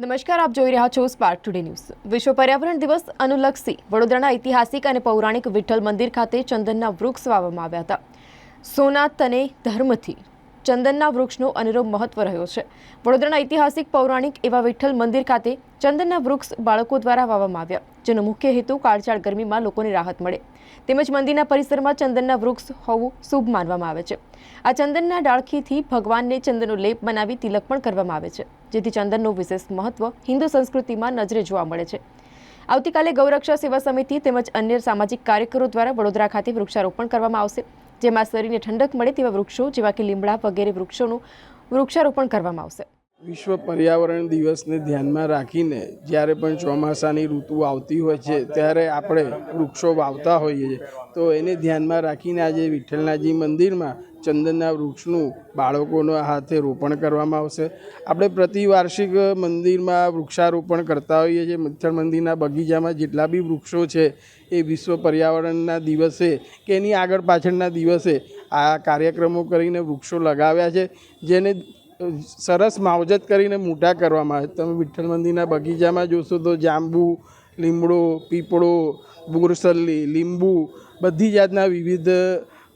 નમસ્કાર, આપ જોઈ રહ્યા છો સ્પાર્ક ટુડે ન્યૂઝ વિશ્વ પર્યાવરણ દિવસ અનુલક્ષી વડોદરાના ઐતિહાસિક અને પૌરાણિક વિઠ્ઠલ મંદિર ખાતે ચંદનના વૃક્ષ વાવવામાં આવ્યા હતા. સોના તને ધર્મથી ચંદનના વૃક્ષનો અનેરો મહત્વ રહ્યો છે. વડોદરાના ઐતિહાસિક પૌરાણિક એવા વિઠ્ઠલ મંદિર ખાતે ચંદનના વૃક્ષ બાળકો દ્વારા વાવવામાં આવ્યા, જેનો મુખ્ય હેતુ કાળઝાળ ગરમીમાં લોકોને રાહત મળે. તેમજ મંદિરના પરિસરમાં ચંદનના વૃક્ષ હોવું શુભ માનવામાં આવે છે. આ ચંદનના ડાળખીથી ભગવાનને ચંદનનો લેપ બનાવી તિલક પણ કરવામાં આવે છે, જેથી ચંદનનું વિશેષ મહત્વ હિન્દુ સંસ્કૃતિમાં નજરે જોવા મળે છે. આવતીકાલે ગૌરક્ષા સેવા સમિતિ તેમજ અન્ય સામાજિક કાર્યકરો દ્વારા વડોદરા ખાતે વૃક્ષારોપણ કરવામાં આવશે. જેમાં શરીરને ઠંડક મળે તેવા વૃક્ષો જેવા કે લીમડા વગેરે વૃક્ષોનું વૃક્ષારોપણ કરવામાં આવશે. વિશ્વ પર્યાવરણ દિવસને ધ્યાનમાં રાખીને જ્યારે પણ ચોમાસાની ઋતુ આવતી હોય છે, ત્યારે આપણે વૃક્ષો વાવતા હોઈએ છીએ. તો એને ધ્યાનમાં રાખીને આજે વિઠ્ઠલનાજી મંદિરમાં ચંદનના વૃક્ષનું બાળકોના હાથે રોપણ કરવામાં આવશે. આપણે પ્રતિવાર્ષિક મંદિરમાં વૃક્ષારોપણ કરતા હોઈએ છીએ. મિથ્થળ મંદિરના બગીચામાં જેટલા બી વૃક્ષો છે, એ વિશ્વ પર્યાવરણના દિવસે કે એની આગળ પાછળના દિવસે આ કાર્યક્રમો કરીને વૃક્ષો લગાવ્યા છે. જેને સરસ માવજત કરીને મોટા કરવામાં આવે. તમે વિઠ્ઠલ મંદિરના બગીચામાં જોશો તો જાંબુ, લીમડો, પીપળો, બોરસલ્લી, લીંબુ બધી જાતના વિવિધ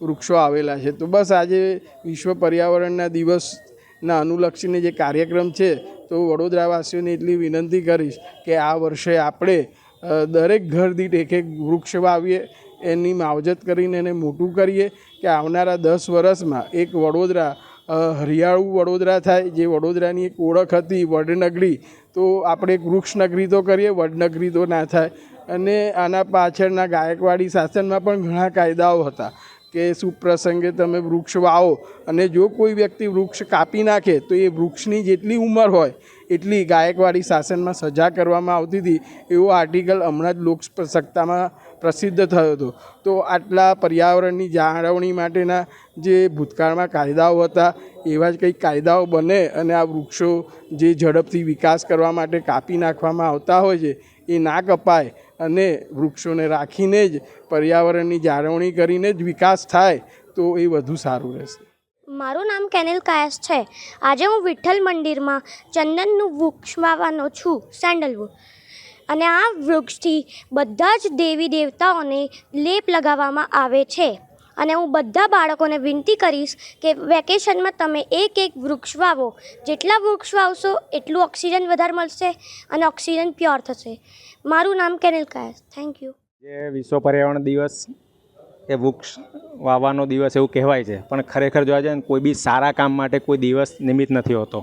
વૃક્ષો આવેલા છે. તો બસ આજે વિશ્વ પર્યાવરણના દિવસના અનુલક્ષીને જે કાર્યક્રમ છે, તો વડોદરાવાસીઓને એટલી વિનંતી કરીશ કે આ વર્ષે આપણે દરેક ઘર દીઠ એક એક વૃક્ષ વાવીએ, એની માવજત કરીને એને મોટું કરીએ કે આવનારા દસ વર્ષમાં એક વડોદરા હરિયાળું વડોદરા થાય, જે વડોદરાની એક ઓળખ હતી, વડનગરી, તો આપણે વૃક્ષનગરી તો કરીએ, વડનગરી તો ના થાય. અને આના પાછળના ગાયકવાડી શાસનમાં પણ ઘણા કાયદાઓ હતા કે સુપ્રસંગે તમે વૃક્ષ વાવો અને જો કોઈ વ્યક્તિ વૃક્ષ કાપી નાખે, તો એ વૃક્ષની જેટલી ઉંમર હોય, એટલી ગાયકવાડી શાસનમાં સજા કરવામાં આવતી હતી. એવો આર્ટિકલ હમણાં જ લોકસત્તામાં પ્રસિદ્ધ થયો હતો. તો આટલા પર્યાવરણની જાળવણી માટેના જે ભૂતકાળમાં કાયદાઓ હતા, એવા જ કંઈક કાયદાઓ બને અને આ વૃક્ષો જે ઝડપથી વિકાસ કરવા માટે કાપી નાખવામાં આવતા હોય છે, એ ના કપાય અને વૃક્ષોને રાખીને જ, પર્યાવરણની જાળવણી કરીને જ વિકાસ થાય, તો એ વધુ સારું રહેશે. મારું નામ કેનેલ કાયસ છે. આજે હું વિઠ્ઠલ મંદિરમાં ચંદનનું વૃક્ષ વાવવાનો છું સેન્ડલવુડ અને આ વૃક્ષથી બધા જ દેવી દેવતાઓને લેપ લગાવવામાં આવે છે. અને હું બધા બાળકોને વિનંતી કરીશ કે વેકેશનમાં તમે એક એક વૃક્ષ વાવો. જેટલા વૃક્ષ વાવશો એટલું ઓક્સિજન વધારે મળશે અને ઓક્સિજન પ્યોર થશે. મારું નામ કેનિલ કાયસ. થેન્ક યુ જે વિશ્વ પર્યાવરણ દિવસ એ વૃક્ષ વાવવાનો દિવસ એવું કહેવાય છે. પણ ખરેખર જોવા જાય ને કોઈ બી સારા કામ માટે કોઈ દિવસ નિમિત્ત નથી હોતો.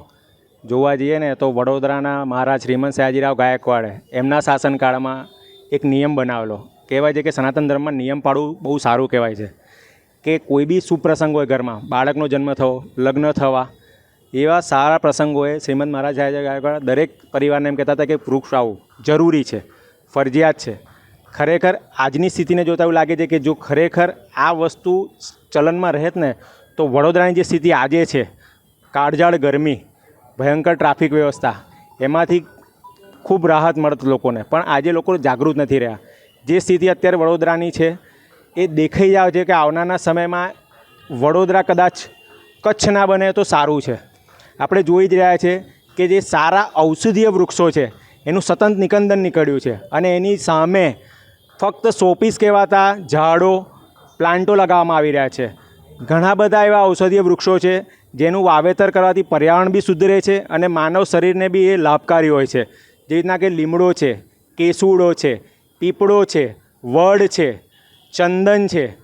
જોવા જઈએ ને તો વડોદરાના મહારાજ શ્રીમંત સયાજીરાવ ગાયકવાડે એમના શાસનકાળમાં એક નિયમ બનાવેલો. કહેવાય છે કે સનાતન ધર્મમાં નિયમ પાળવું બહુ સારું કહેવાય છે. કે કોઈ બી સુપ્રસંગ હોય ઘરમાં, બાળકનો જન્મ થવો, લગ્ન થવા, એવા સારા પ્રસંગોએ શ્રીમંત મહારાજ સયાજી ગાયકવાડ દરેક પરિવારને એમ કહેતા હતા કે વૃક્ષ આવવું જરૂરી છે, ફરજિયાત છે. ખરેખર આજની સ્થિતિને જોતા એવું લાગે છે કે જો ખરેખર આ વસ્તુ ચલનમાં રહેત ને, તો વડોદરાની જે સ્થિતિ આજે છે, કાળઝાળ ગરમી ભયંકર ટ્રાફિક વ્યવસ્થા. એમાંથી ખૂબ રાહત મળત લોકોને. પણ આજે લોકો જાગૃત નથી રહ્યા. જે સ્થિતિ અત્યારે વડોદરાની છે, એ દેખાઈ જાય છે કે આવનારના સમયમાં વડોદરા કદાચ કચ્છ ના બને તો સારું છે. આપણે જોઈ જ રહ્યા છે કે જે સારા ઔષધીય વૃક્ષો છે, એનું સતત નિકંદન નીકળ્યું છે. અને એની સામે ફક્ત શોપીસ કહેવાતા ઝાડો, પ્લાન્ટો લગાવવામાં આવી રહ્યા છે. ઘણા બધા એવા ઔષધીય વૃક્ષો છે, જેનું વાવેતર કરવાથી પર્યાવરણ બી રહે છે અને માનવ શરીરને બી એ લાભકારી હોય છે. જે રીતના કે લીમડો છે, કેસુડો છે, પીપળો છે, વડ છે, ચંદન છે,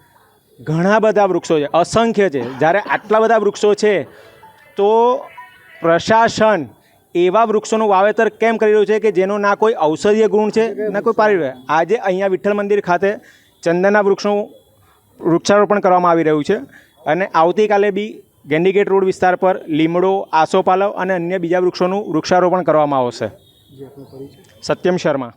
ઘણા બધા વૃક્ષો છે, અસંખ્ય છે. જ્યારે આટલા બધા વૃક્ષો છે, તો પ્રશાસન એવા વૃક્ષોનું વાવેતર કેમ કરી રહ્યું છે કે જેનો ના કોઈ ઔષધીય ગુણ છે, ના કોઈ પારી આજે અહીંયા વિઠ્ઠલ મંદિર ખાતે ચંદનના વૃક્ષનું વૃક્ષારોપણ કરવામાં આવી રહ્યું છે. અને આવતીકાલે બી ગેન્ડીગેટ રોડ વિસ્તાર પર લીમડો આસોપાલવ અને અન્ય બીજા વૃક્ષોનું વૃક્ષારોપણ કરવામાં આવશે. સત્યમ શર્મા.